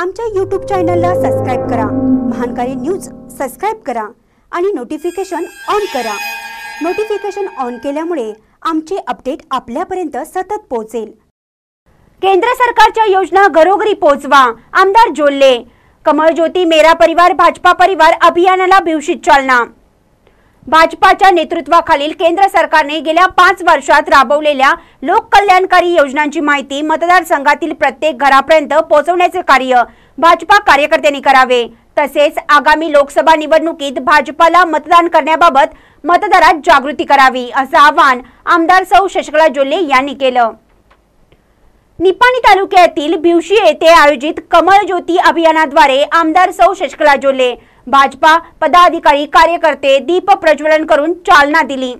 आमच्या यूट्यूब चॅनलला सबस्क्राईब करा. महानकारी न्यूज सबस्क्राईब करा आणि नोटिफिकेशन ऑन करा. नोटिफिकेशन ऑन केल्यामुळे आमचे अपडेट आपल्यापर्यंत सतत पोहोचेल. केंद्र सरकारच्या योजना घरोघरी पोहोचवा आमदार जोल्ले कमळ ज्योती मेरा परिवार भाजपा परिवार अभियानाला भिवशीत चालना. भाजपाच्या नेतृत्वाखालील केंद्र सरकारने गेल्या पाच वर्षात राबवलेल्या लोककल्याणकारी योजनांची माहिती मतदारसंघातील प्रत्येक घरापर्यंत पोहोचवण्याचे कार्य भाजपा कार्यकर्त्यांनी करावे. तसेच आगामी लोकसभा निवडणुकीत भाजपाला मतदान करण्याबाबत मतदारात जागृती करावी असं आवाहन आमदार सौ शशकला जोल्ले यांनी केलं. निपाणी तालुक्यातील भिवशी येथे आयोजित कमळ ज्योती अभियानाद्वारे आमदार सौ शशकला जोल्ले भाजपा पदाधिकारी कार्यकर्ते दीप प्रज्वलन करून चालना दिली.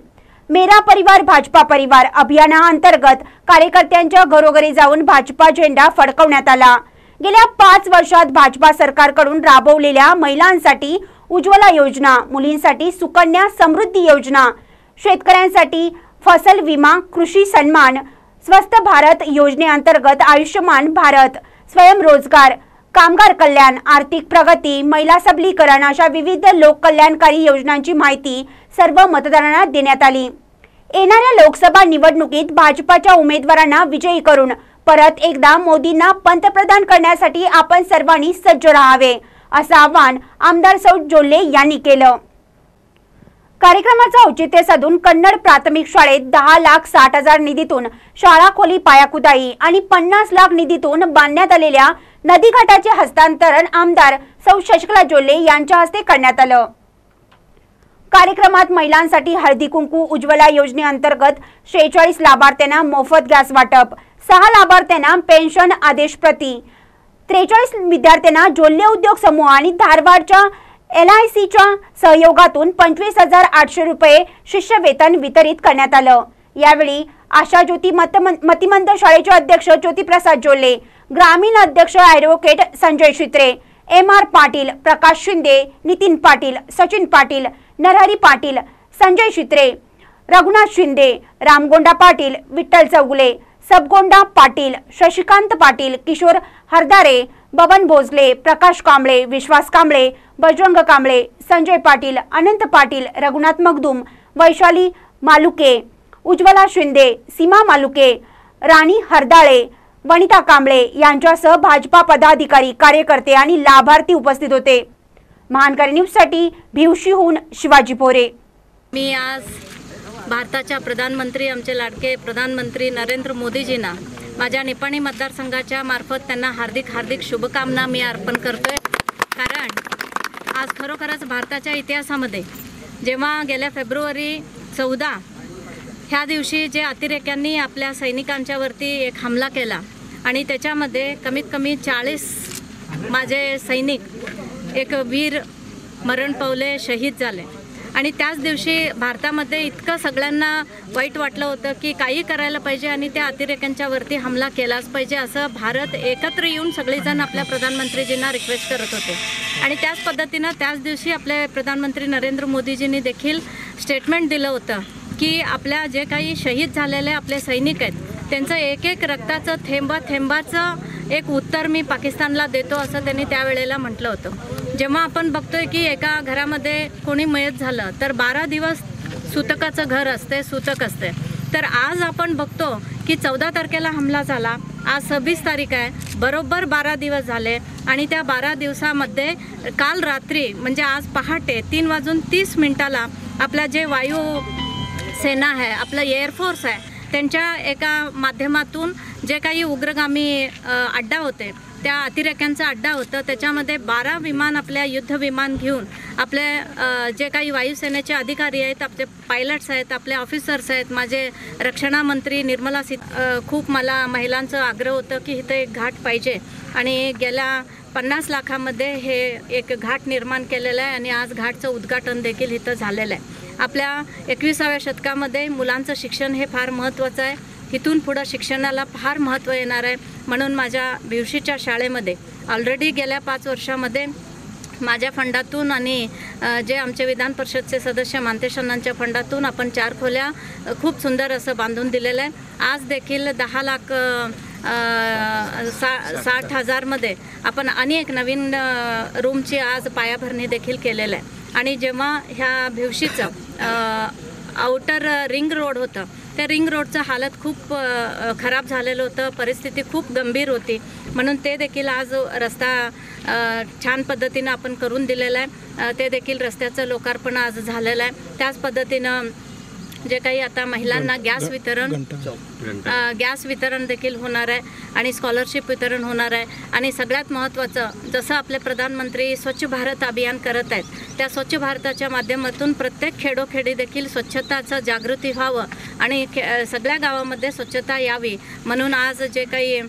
मेरा परिवार भाजपा परिवार अभियानाअंतर्गत कार्यकर्त्यांच्या घरोघरी जाऊन भाजपा झेंडा फडकवण्यात आला. गेल्या पाच वर्षात भाजपा सरकारकडून राबवलेल्या महिलांसाठी उज्ज्वला योजना मुलींसाठी सुकन्या समृद्धी योजना शेतकऱ्यांसाठी फसल विमा कृषी सन्मान स्वस्थ भारत योजनेअंतर्गत आयुष्यमान भारत स्वयंरोजगार कामगार कल्याण आर्थिक प्रगती महिला सबलीकरण अशा विविध लोककल्याणकारी योजनांची माहिती सर्व मतदारांना देण्यात आली. येणाऱ्या लोकसभा निवडणुकीत भाजपाच्या उमेदवारांना विजयी करून परत एकदा मोदींना पंतप्रधान करण्यासाठी आपण सर्वांनी सज्ज राहावे असं आवाहन आमदार सौ जोल्ले यांनी केलं. कार्यक्रमाचं औचित्य साधून कन्नड प्राथमिक शाळेत दहा लाख साठ हजार निधीतून शाळा खोली पायाकुदाई आणि पन्नास लाख निधीतून बांधण्यात आलेल्या नदीघाटाचे हस्तांतरण आमदार सौ शशिकला जोल्ले यांच्या हस्ते करण्यात आलं. कार्यक्रमात महिलांसाठी हळदी कुंकू उज्ज्वला योजनेअंतर्गत शेहेचाळीस लाभार्थ्यांना मोफत गॅस वाटप सहा लाभार्थ्यांना पेन्शन आदेश प्रती त्रेचाळीस विद्यार्थ्यांना जोल्ले उद्योग समूह आणि धारवाडच्या एल आय सीच्या सहयोगातून पंचवीस हजार आठशे रुपये शिष्यवेतन वितरित करण्यात आलं. यावेळी आशा ज्योती मतिमंद शाळेचे अध्यक्ष ज्योतिप्रसाद जोल्ले ग्रामीण अध्यक्ष advocate Sanjay Shitre M R Patil Prakash Shinde Nitin Patil Sachin Patil Narhari Patil Sanjay Shitre Raghunath Shinde Ramgonda Patil Vitthal Chougule Sabgonda Patil Shashikant Patil Kishor Hardare Baban Bhojale Prakash Kamble Vishwas Kamble Bajrang Kamble Sanjay Patil Anant Patil Raghunath Magdum Vaishali Maluke Ujjwala Shinde Seema Maluke Rani Hardale Vanita Kamble यांच्यासह भाजपा पदाधिकारी कार्यकर्ते आणि लाभार्थी उपस्थित होते. महानकारी न्यूजसाठी भिवशीहून शिवाजी पोरे मी आज भारताच्या प्रधानमंत्री आमचे लाडके प्रधानमंत्री नरेंद्र मोदीजींना माझ्या निपाणी मतदारसंघाच्या मार्फत त्यांना हार्दिक हार्दिक शुभकामना मी अर्पण करतोय. कारण आज खरोखरच भारताच्या इतिहासामध्ये जेव्हा गेल्या फेब्रुवारी चौदा ह्या दिवशी जे अतिरेक्यांनी आपल्या सैनिकांच्यावरती एक हमला केला आणि त्याच्यामध्ये कमीत कमी चाळीस माझे सैनिक एक वीर मरण पावले शहीद झाले. आणि त्याच दिवशी भारतामध्ये इतकं सगळ्यांना वाईट वाटलं होतं की काही करायला पाहिजे आणि त्या अतिरेक्यांच्यावरती हमला केलाच पाहिजे असं भारत एकत्र येऊन सगळेजण आपल्या प्रधानमंत्रीजींना रिक्वेस्ट करत होते. आणि त्याच पद्धतीनं त्याच दिवशी आपले प्रधानमंत्री नरेंद्र मोदीजींनी देखील स्टेटमेंट दिलं होतं की आपल्या जे काही शहीद झालेले आपले सैनिक आहेत त्यांचं एक एक रक्ताचं थेंबा थेंबाचं एक उत्तर मी पाकिस्तानला देतो असं त्यांनी त्यावेळेला म्हटलं होतं. जेव्हा आपण बघतोय की एका घरामध्ये कोणी मयत झालं तर बारा दिवस सुतकाचं घर असते सुतक असते. तर आज आपण बघतो की चौदा तारखेला हमला झाला. आज सव्वीस तारीख आहे. बरोबर बारा दिवस झाले आणि त्या बारा दिवसामध्ये काल रात्री म्हणजे आज पहाटे तीन वाजून तीस मिनिटाला आपला जे वायू सेना आहे आपलं एअरफोर्स आहे त्यांच्या एका माध्यमातून जे काही उग्रगामी अड्डा होते त्या अतिरेक्यांचा अड्डा होतं. त्याच्यामध्ये बारा विमान आपल्या युद्ध विमान घेऊन आपले जे काही वायुसेनेचे अधिकारी आहेत आपले पायलट्स आहेत आपले ऑफिसर्स आहेत माझे रक्षणामंत्री निर्मला सीत खूप मला महिलांचं आग्रह होतं की इथं एक घाट पाहिजे. आणि गेल्या पन्नास लाखामध्ये हे एक घाट निर्माण केलेलं आहे आणि आज घाटचं उद्घाटन देखील इथं झालेलं आहे. आपल्या एकविसाव्या शतकामध्ये मुलांचं शिक्षण हे फार महत्त्वाचं आहे. इथून पुढं शिक्षणाला फार महत्त्व येणार आहे. म्हणून माझ्या भिवशीच्या शाळेमध्ये ऑलरेडी गेल्या पाच वर्षामध्ये माझ्या फंडातून आणि जे आमचे विधान परिषदचे सदस्य मानतेशनांच्या फंडातून आपण चार खोल्या खूप सुंदर असं बांधून दिलेलं आहे. आज देखील दहा लाख सा साठ हजारमध्ये आपण अनेक नवीन रूमची आज पायाभरणी देखील केलेलं आहे. आणि जेव्हा ह्या भिवशीचं आउटर रिंग रोड होतं. त्या रिंग रोडचं हालत खूप uh, uh, खराब झालेलं होतं. परिस्थिती खूप गंभीर होती. म्हणून ते देखील आज रस्ता uh, छान पद्धतीनं आपण करून दिलेला आहे. ते देखील रस्त्याचं लोकार्पण आज झालेलं आहे. त्याच पद्धतीनं जे काही आता महिलांना गॅस वितरण गॅस वितरण देखील होणार आहे आणि स्कॉलरशिप वितरण होणार आहे. आणि सगळ्यात महत्त्वाचं जसं आपले प्रधानमंत्री स्वच्छ भारत अभियान करत आहेत त्या स्वच्छ भारताच्या माध्यमातून प्रत्येक खेडोखेडी देखील स्वच्छताचं जागृती व्हावं आणि सगळ्या गावामध्ये स्वच्छता यावी. म्हणून आज जे काही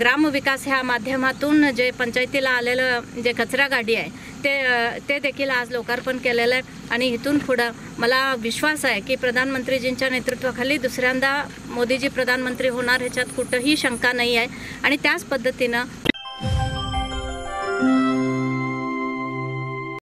ग्रामविकास ह्या माध्यमातून जे पंचायतीला आलेलं जे कचरा गाडी आहे ते ते देखील आज लोकार्पण केलेलं आहे. आणि इथून पुढं मला विश्वास आहे की प्रधानमंत्रीजींच्या नेतृत्वाखाली दुसऱ्यांदा मोदीजी प्रधानमंत्री होणार ह्याच्यात कुठंही शंका नाही आहे. आणि त्याच पद्धतीनं